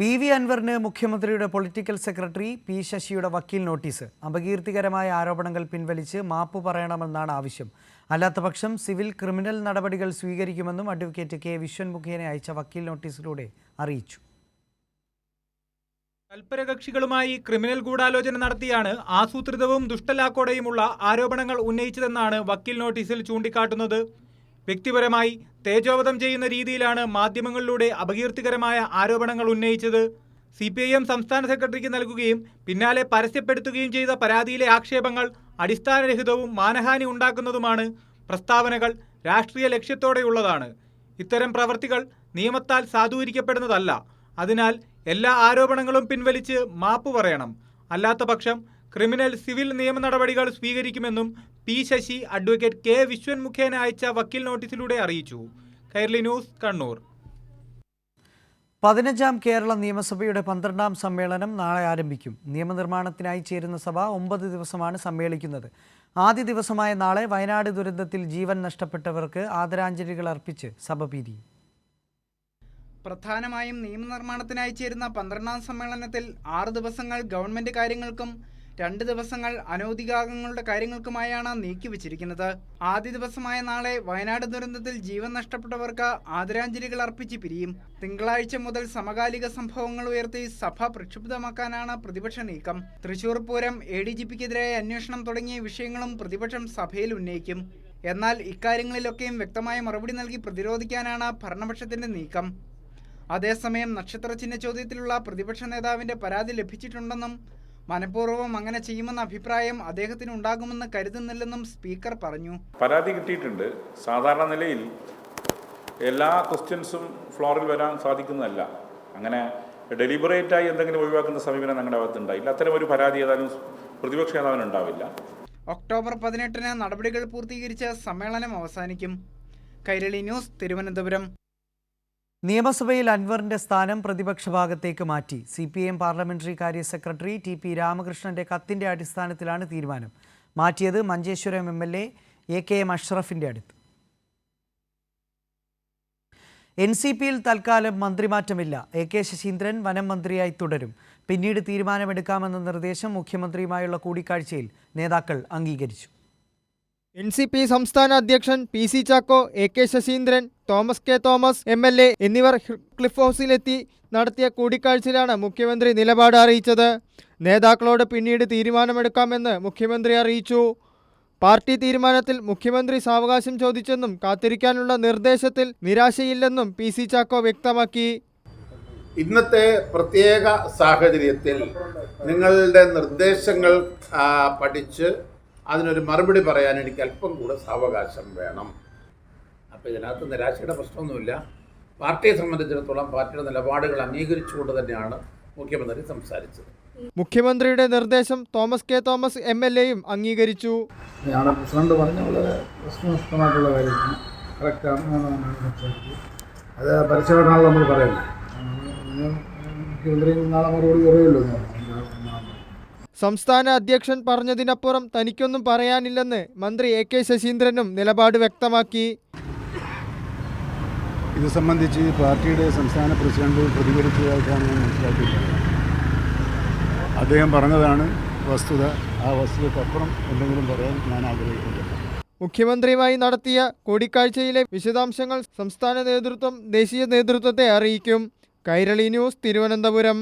P V അൻവറിന് മുഖ്യമന്ത്രിയുടെ political secretary P ശശിയുടെ വക്കീൽ നോട്ടീസ്. അപകീർത്തികരമായ ആരോപണങ്ങൾ പിൻവലിച്ച് മാപ്പ് പറയണമെന്നാണ് ആവശ്യം. അല്ലാത്തപക്ഷം സിവിൽ ക്രിമിനൽ നടപടികൾ സ്വീകരിക്കുമെന്നും അഡ്വക്കേറ്റ് കെ വിശ്വൻ മുഖേന അയച്ച വക്കീൽ നോട്ടീസിലൂടെ അറിയിച്ചു. തൽപരകക്ഷികളുമായി ക്രിമിനൽ ഗൂഢാലോചന നടത്തിയാണ് ആസൂത്രിതവും ദുഷ്ടലാക്കോടെയുമുള്ള ആരോപണങ്ങൾ ഉന്നയിച്ചതെന്നാണ് വക്കീൽ നോട്ടീസിൽ ചൂണ്ടിക്കാട്ടുന്നത്. വ്യക്തിപരമായി തേജോവധം ചെയ്യുന്ന രീതിയിലാണ് മാധ്യമങ്ങളിലൂടെ അപകീർത്തികരമായ ആരോപണങ്ങൾ ഉന്നയിച്ചത്. സി പി ഐ എം സംസ്ഥാന സെക്രട്ടറിക്ക് നൽകുകയും പിന്നാലെ പരസ്യപ്പെടുത്തുകയും ചെയ്ത പരാതിയിലെ ആക്ഷേപങ്ങൾ അടിസ്ഥാനരഹിതവും മാനഹാനി ഉണ്ടാക്കുന്നതുമാണ് പ്രസ്താവനകൾ രാഷ്ട്രീയ ലക്ഷ്യത്തോടെയുള്ളതാണ്. ഇത്തരം പ്രവർത്തികൾ നിയമത്താൽ സാധൂകരിക്കപ്പെടുന്നതല്ല. അതിനാൽ എല്ലാ ആരോപണങ്ങളും പിൻവലിച്ച് മാപ്പ് പറയണം. അല്ലാത്തപക്ഷം ക്രിമിനൽ സിവിൽ നിയമ നടപടികൾ സ്വീകരിക്കുമെന്നും P Sasi advocate K Viswan മുഖേന അയച്ച വക്കീൽ നോട്ടീസിലൂടെ അറിയിച്ചു. കൈർലി ന്യൂസ് കണ്ണൂർ. പതിനഞ്ചാം കേരള നിയമസഭയുടെ പന്ത്രണ്ടാം സമ്മേളനം നാളെ ആരംഭിക്കും. നിയമനിർമ്മാണത്തിനായി ചേരുന്ന സഭ ഒമ്പത് ദിവസമാണ് സമ്മേളിക്കുന്നത്. ആദ്യ ദിവസമായ നാളെ വയനാട് ദുരന്തത്തിൽ ജീവൻ നഷ്ടപ്പെട്ടവർക്ക് ആദരാഞ്ജലികൾ അർപ്പിച്ച് സഭ പിരിയും പ്രധാനമായും നിയമനിർമ്മാണത്തിനായി ചേരുന്ന പന്ത്രണ്ടാം സമ്മേളനത്തിൽ ആറ് ദിവസങ്ങൾ ഗവൺമെന്റ് കാര്യങ്ങൾക്കും രണ്ട് ദിവസങ്ങൾ അനൗദ്യോഗികങ്ങളുടെ കാര്യങ്ങൾക്കുമായാണ് നീക്കിവച്ചിരിക്കുന്നത്. ആദ്യ ദിവസമായ നാളെ വയനാട് ദുരന്തത്തിൽ ജീവൻ നഷ്ടപ്പെട്ടവർക്ക് ആദരാഞ്ജലികൾ അർപ്പിച്ച് പിരിയും. തിങ്കളാഴ്ച മുതൽ സമകാലിക സംഭവങ്ങൾ ഉയർത്തി സഭ പ്രക്ഷുബ്ധമാക്കാനാണ് പ്രതിപക്ഷ നീക്കം. Thrissur Pooram A D G പിക്കെതിരായ അന്വേഷണം തുടങ്ങിയ വിഷയങ്ങളും പ്രതിപക്ഷം സഭയിൽ ഉന്നയിക്കും. എന്നാൽ ഇക്കാര്യങ്ങളിലൊക്കെയും വ്യക്തമായ മറുപടി നൽകി പ്രതിരോധിക്കാനാണ് ഭരണപക്ഷത്തിന്റെ നീക്കം. അതേസമയം നക്ഷത്ര ചിഹ്ന ചോദ്യത്തിലുള്ള പ്രതിപക്ഷ നേതാവിന്റെ പരാതി ലഭിച്ചിട്ടുണ്ടെന്നും മനഃപൂർവം അങ്ങനെ ചെയ്യുമെന്ന അഭിപ്രായം അദ്ദേഹത്തിന് ഉണ്ടാകുമെന്ന് കരുതുന്നില്ലെന്നും സ്പീക്കർ പറഞ്ഞു. പരാതി കിട്ടിയിട്ടുണ്ട്. സാധാരണ നിലയിൽ എല്ലാ ക്വസ്റ്റ്യൻസും ഫ്ലോറിൽ വരാൻ സാധിക്കുന്നതല്ല. അങ്ങനെ ഡെലിബറേറ്റായി എന്തെങ്കിലും ഒഴിവാക്കുന്ന സമീപനം ഞങ്ങളുടെ ഭാഗത്ത് ഉണ്ടായില്ല അത്തരം ഒരു പരാതി ഏതായാലും പ്രതിപക്ഷ നേതാവിന് ഉണ്ടാവില്ല. ഒക്ടോബർ പതിനെട്ടിന് നടപടികൾ പൂർത്തീകരിച്ച് സമ്മേളനം അവസാനിക്കും. കൈരളി ന്യൂസ് തിരുവനന്തപുരം. നിയമസഭയിൽ അൻവറിന്റെ സ്ഥാനം പ്രതിപക്ഷ ഭാഗത്തേക്ക് മാറ്റി. സി പി എം പാർലമെന്ററി കാര്യ സെക്രട്ടറി ടി പി രാമകൃഷ്ണന്റെ കത്തിന്റെ അടിസ്ഥാനത്തിലാണ് തീരുമാനം. മാറ്റിയത് Manjeshwaram M L A A K M അഷ്റഫിന്റെ അടുത്ത്. എൻ സി പിയിൽ തൽക്കാലം മന്ത്രിമാറ്റമില്ല. എ കെ ശശീന്ദ്രൻ വനം മന്ത്രിയായി തുടരും. പിന്നീട് തീരുമാനമെടുക്കാമെന്ന നിർദ്ദേശം മുഖ്യമന്ത്രിയുമായുള്ള കൂടിക്കാഴ്ചയിൽ നേതാക്കൾ അംഗീകരിച്ചു. എൻ സി പി സംസ്ഥാന അധ്യക്ഷൻ P C Chacko A K Saseendran Thomas K Thomas M L A എന്നിവർ ക്ലിഫ് ഹൗസിലെത്തി നടത്തിയ കൂടിക്കാഴ്ചയിലാണ് മുഖ്യമന്ത്രി നിലപാട് അറിയിച്ചത്. നേതാക്കളോട് പിന്നീട് തീരുമാനമെടുക്കാമെന്ന് മുഖ്യമന്ത്രി അറിയിച്ചു. പാർട്ടി തീരുമാനത്തിൽ മുഖ്യമന്ത്രി സാവകാശം ചോദിച്ചെന്നും കാത്തിരിക്കാനുള്ള നിർദ്ദേശത്തിൽ നിരാശയില്ലെന്നും പി സി ചാക്കോ വ്യക്തമാക്കി. ഇന്നത്തെ പ്രത്യേക സാഹചര്യത്തിൽ നിങ്ങളുടെ നിർദ്ദേശങ്ങൾ പഠിച്ച് അതിനൊരു മറുപടി പറയാൻ എനിക്ക് അല്പം കൂടെ സാവകാശം വേണം. അപ്പോൾ ഇതിനകത്ത് നിരാശയുടെ പ്രശ്നമൊന്നുമില്ല. പാർട്ടിയെ സംബന്ധിച്ചിടത്തോളം പാർട്ടിയുടെ നിലപാടുകൾ അംഗീകരിച്ചുകൊണ്ട് തന്നെയാണ് മുഖ്യമന്ത്രി സംസാരിച്ചത്. മുഖ്യമന്ത്രിയുടെ നിർദ്ദേശം Thomas K Thomas M L എയും അംഗീകരിച്ചു. ഞങ്ങളുടെ പ്രസിഡന്റ് പറഞ്ഞ വളരെ പ്രശ്നനിഷ്ഠമായിട്ടുള്ള കാര്യമാണ്. കറക്റ്റാണ് അത് പരിശോധന നമ്മൾ പറയുന്നത് മുഖ്യമന്ത്രി നാളെ മറുപടി പറയുമല്ലോ സംസ്ഥാന അധ്യക്ഷൻ പറഞ്ഞതിനപ്പുറം തനിക്കൊന്നും പറയാനില്ലെന്ന് മന്ത്രി എ കെ ശശീന്ദ്രനും നിലപാട് വ്യക്തമാക്കി. ഇത് സംബന്ധിച്ച് പാർട്ടിയുടെ സംസ്ഥാന പ്രസിഡന്റ് പ്രതികരിച്ചതായിട്ടാണ് ഞാൻ മനസ്സിലാക്കിയിട്ടുള്ളത്. അദ്ദേഹം പറഞ്ഞതാണ് വസ്തുത ആ വസ്തുതക്കപ്പുറം എന്തെങ്കിലും പറയാൻ ഞാൻ ആഗ്രഹിക്കുന്നു. മുഖ്യമന്ത്രിയുമായി നടത്തിയ കൂടിക്കാഴ്ചയിലെ വിശദാംശങ്ങൾ സംസ്ഥാന നേതൃത്വം ദേശീയ നേതൃത്വത്തെ അറിയിക്കും. കൈരളി ന്യൂസ് തിരുവനന്തപുരം.